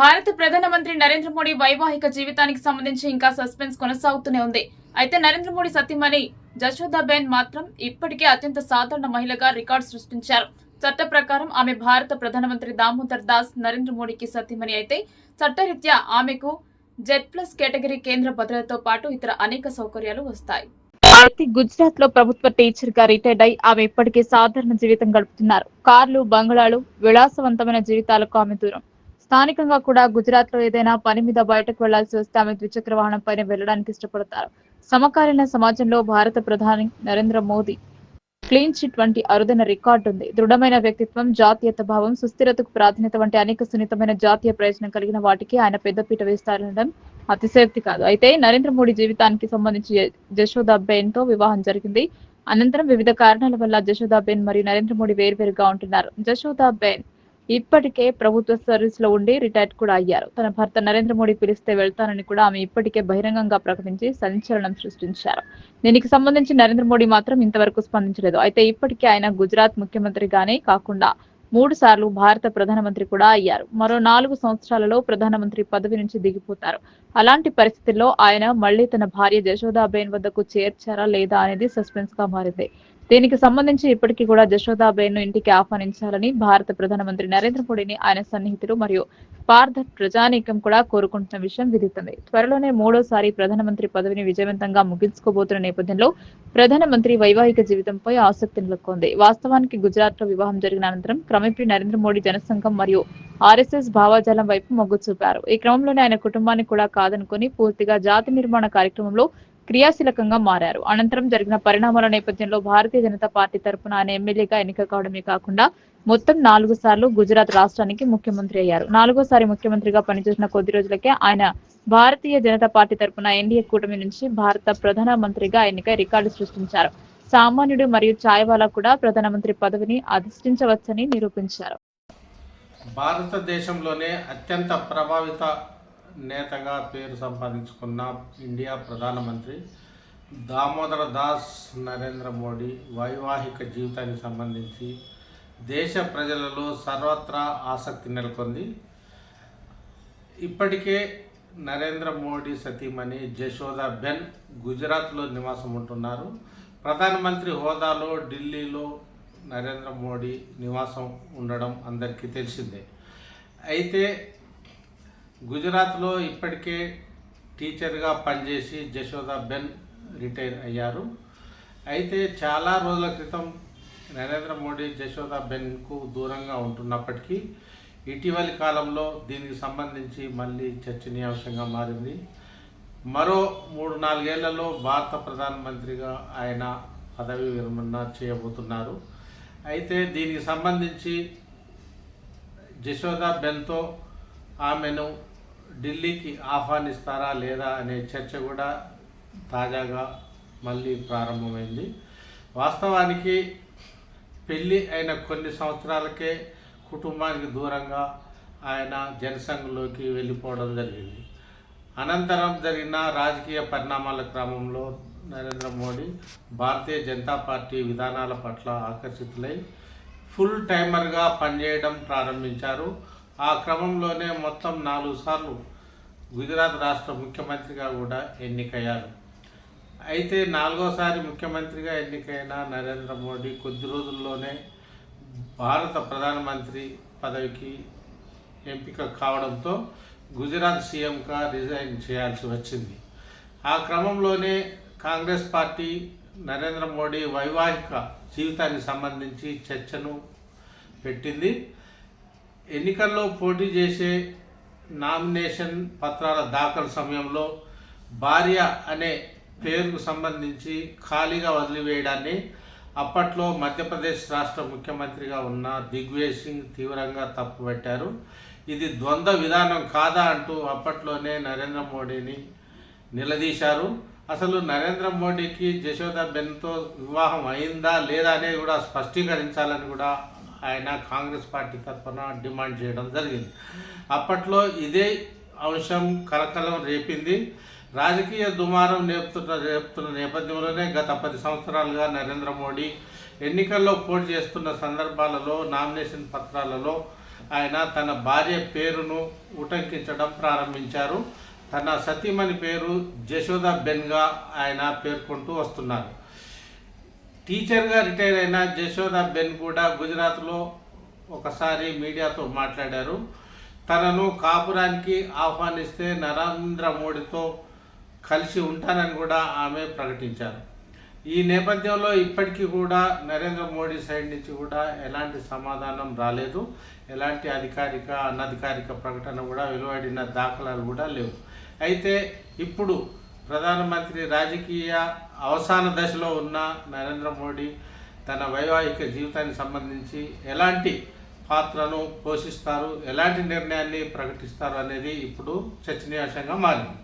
భారత ప్రధానమంత్రి నరేంద్ర మోడీ వైవాహిక జీవితానికి సంబంధించి ఇంకా సస్పెన్స్ కొనసాగుతూనే ఉంది. అయితే నరేంద్ర మోడీ సతీమణి జశోదాబెన్ మాత్రం ఇప్పటికే అత్యంత సాధారణ మహిళగా రికార్డు సృష్టించారు. చట్ట ప్రకారం ఆమె భారత ప్రధానమంత్రి దామోదర్ దాస్ నరేంద్ర మోడీకి సతీమణి అయితే చట్టరీత్యా ఆమెకు జెడ్ ప్లస్ కేటగిరీ కేంద్ర భద్రతతో పాటు ఇతర అనేక సౌకర్యాలు వస్తాయి. అయితే గుజరాత్లో ప్రభుత్వ టీచర్గా రిటైర్డ్ అయి ఆమె ఇప్పటికే సాధారణ జీవితం గడుపుతున్నారు. కార్లు బంగ్లాలు విలాసవంతమైన జీవితాలకు ఆమె దూరం. స్థానికంగా కూడా గుజరాత్లో ఏదైనా పని మీద బయటకు వెళ్ళాల్సి వస్తే ఆమె ద్విచక్ర వాహనం పైన వెళ్ళడానికి ఇష్టపడతారు. సమకాలీన సమాజంలో భారత ప్రధాని నరేంద్ర మోదీ క్లీన్ చిట్ వంటి అరుదైన రికార్డు ఉంది. దృఢమైన వ్యక్తిత్వం జాతీయత భావం సుస్థిరతకు ప్రాధాన్యత వంటి అనేక సున్నితమైన జాతీయ ప్రయోజనం కలిగిన వాటికి ఆయన పెద్దపీట వేస్తారనడం అతిశయోక్తి కాదు. అయితే నరేంద్ర మోడీ జీవితానికి సంబంధించి జ- తో వివాహం జరిగింది. అనంతరం వివిధ కారణాల వల్ల జశోదాబేన్ మరియు నరేంద్ర మోడీ వేరువేరుగా ఉంటున్నారు. జశోదాబేన్ ఇప్పటికే ప్రభుత్వ సర్వీస్లో ఉండి రిటైర్డ్ కూడా అయ్యారు. తన భర్త నరేంద్ర మోడీ పిలిస్తే వెళ్తానని కూడా ఆమె ఇప్పటికే బహిరంగంగా ప్రకటించి సంచలనం సృష్టించారు. దీనికి సంబంధించి నరేంద్ర మోడీ మాత్రం ఇంతవరకు స్పందించలేదు. అయితే ఇప్పటికే ఆయన గుజరాత్ ముఖ్యమంత్రిగానే కాకుండా మూడు సార్లు భారత ప్రధానమంత్రి కూడా అయ్యారు. మరో నాలుగు సంవత్సరాలలో ప్రధానమంత్రి పదవి నుంచి దిగిపోతారు. అలాంటి పరిస్థితుల్లో ఆయన మళ్ళీ తన భార్య జశోదాబేన్ వద్దకు చేర్చారా లేదా అనేది సస్పెన్స్గా మారింది. దీనికి సంబంధించి ఇప్పటికీ కూడా జశోదాబేన్ను ఇంటికి ఆహ్వానించాలని భారత ప్రధానమంత్రి నరేంద్ర మోడీని ఆయన సన్నిహితులు మరియు పార్థ ప్రజానీకం కూడా కోరుకుంటున్న విషయం విదితుంది త్వరలోనే మూడోసారి ప్రధానమంత్రి పదవిని విజయవంతంగా ముగించుకోబోతున్న నేపథ్యంలో ప్రధానమంత్రి వైవాహిక జీవితంపై ఆసక్తి నెలకొంది. వాస్తవానికి గుజరాత్లో వివాహం జరిగిన అనంతరం క్రమేపీ నరేంద్ర మోడీ జనసంఘం మరియు ఆర్ఎస్ఎస్ భావాజాలం వైపు మొగ్గు చూపారు. ఈ క్రమంలోనే ఆయన కుటుంబాన్ని కూడా కాదనుకుని పూర్తిగా జాతి నిర్మాణ కార్యక్రమంలో క్రియాశీలకంగా మారారు. అనంతరం జరిగిన పరిణామాల నేపథ్యంలో భారతీయ జనతా పార్టీ తరపున ఆయన ఎమ్మెల్యేగా ఎన్నిక కావడమే కాకుండా మొత్తం నాలుగు సార్లు గుజరాత్ రాష్ట్రానికి ముఖ్యమంత్రి అయ్యారు. నాలుగోసారి ముఖ్యమంత్రిగా పనిచేసిన కొద్ది రోజులకే ఆయన భారతీయ జనతా పార్టీ తరపున ఎన్డీఏ కూటమి నుంచి భారత ప్రధాన మంత్రిగా ఎన్నిక రికార్డు సృష్టించారు. సామాన్యుడు మరియు ఛాయ్వాలా కూడా ప్రధానమంత్రి పదవిని అధిష్ఠించవచ్చని నిరూపించారు. భారతదేశంలోనే అత్యంత ప్రభావిత నేతగా పేరు సంపాదించుకున్న ఇండియా ప్రధానమంత్రి దామోదర దాస్ నరేంద్ర మోడీ వైవాహిక జీవితానికి సంబంధించి దేశ ప్రజలలో సర్వత్రా ఆసక్తి నెలకొంది. ఇప్పటికే నరేంద్ర మోడీ సతీమణి జశోదా బెన్ గుజరాత్లో నివాసం ఉంటున్నారు. ప్రధానమంత్రి హోదాలో ఢిల్లీలో నరేంద్ర మోడీ నివాసం ఉండడం అందరికీ తెలిసిందే. అయితే గుజరాత్లో ఇప్పటికే టీచర్గా పనిచేసి జశోదా బెన్ రిటైర్ అయ్యారు. అయితే చాలా రోజుల క్రితం నరేంద్ర మోడీ జశోద బెన్కు దూరంగా ఉంటున్నప్పటికీ ఇటీవలి కాలంలో దీనికి సంబంధించి మళ్ళీ చర్చనీయాంశంగా మారింది. మరో మూడు నాలుగేళ్ళలో భారత ప్రధానమంత్రిగా ఆయన పదవి విరమణ చేయబోతున్నారు. అయితే దీనికి సంబంధించి జశోదా బెన్తో ఆమెను ఢిల్లీకి ఆహ్వానిస్తారా లేదా అనే చర్చ కూడా తాజాగా మళ్ళీ ప్రారంభమైంది. వాస్తవానికి పెళ్ళి అయిన కొన్ని సంవత్సరాలకే కుటుంబానికి దూరంగా ఆయన జనసంఘంలోకి వెళ్ళిపోవడం జరిగింది. అనంతరం జరిగిన రాజకీయ పరిణామాల క్రమంలో నరేంద్ర మోడీ భారతీయ జనతా పార్టీ విధానాల పట్ల ఆకర్షితులై ఫుల్ టైమర్గా పనిచేయడం ప్రారంభించారు. ఆ క్రమంలోనే మొత్తం నాలుగు సార్లు గుజరాత్ రాష్ట్ర ముఖ్యమంత్రిగా కూడా ఎన్నికయ్యారు. అయితే నాలుగోసారి ముఖ్యమంత్రిగా ఎన్నికైన నరేంద్ర మోడీ కొద్ది రోజుల్లోనే భారత ప్రధానమంత్రి పదవికి ఎంపిక కావడంతో గుజరాత్ సీఎంగా రిజైన్ చేయాల్సి వచ్చింది. ఆ క్రమంలోనే కాంగ్రెస్ పార్టీ నరేంద్ర మోడీ వైవాహిక జీవితానికి సంబంధించి చర్చను పెట్టింది. ఎన్నికల్లో పోటీ చేసే నామినేషన్ పత్రాల దాఖలు సమయంలో భార్య అనే పేరుకు సంబంధించి ఖాళీగా వదిలివేయడాన్ని అప్పట్లో మధ్యప్రదేశ్ రాష్ట్ర ముఖ్యమంత్రిగా ఉన్న దిగ్విజయ్ సింగ్ తీవ్రంగా తప్పుపెట్టారు ఇది ద్వంద్వ విధానం కాదా అంటూ అప్పట్లోనే నరేంద్ర మోడీని నిలదీశారు. అసలు నరేంద్ర మోడీకి జశోదా బెన్తో వివాహం అయిందా లేదా అనేది కూడా స్పష్టీకరించాలని కూడా ఆయన కాంగ్రెస్ పార్టీ తరఫున డిమాండ్ చేయడం జరిగింది. అప్పట్లో ఇదే అంశం కలకలం రేపింది. రాజకీయ దుమారం నేపుతున్న రేపుతున్న నేపథ్యంలోనే గత పది సంవత్సరాలుగా నరేంద్ర మోడీ ఎన్నికల్లో పోటీ చేస్తున్న సందర్భాలలో నామినేషన్ పత్రాలలో ఆయన తన భార్య పేరును ఉటంకించడం ప్రారంభించారు. తన సతీమణి పేరు జశోద బెన్గా ఆయన పేర్కొంటూ వస్తున్నారు. టీచర్గా రిటైర్ అయిన జశోద బెన్ కూడా గుజరాత్లో ఒకసారి మీడియాతో మాట్లాడారు. తనను కాపురానికి ఆహ్వానిస్తే నరేంద్ర మోడీతో కలిసి ఉంటానని కూడా ఆమె ప్రకటించారు. ఈ నేపథ్యంలో ఇప్పటికీ కూడా నరేంద్ర మోడీ సైడ్ నుంచి కూడా ఎలాంటి సమాధానం రాలేదు. ఎలాంటి అధికారిక అనధికారిక ప్రకటన కూడా వెలువడిన దాఖలాలు కూడా లేవు. అయితే ఇప్పుడు ప్రధానమంత్రి రాజకీయ అవసాన దశలో ఉన్న నరేంద్ర మోడీ తన వైవాహిక జీవితానికి సంబంధించి ఎలాంటి పాత్రను పోషిస్తారు ఎలాంటి నిర్ణయాన్ని ప్రకటిస్తారు అనేది ఇప్పుడు చర్చనీయాంశంగా మారింది.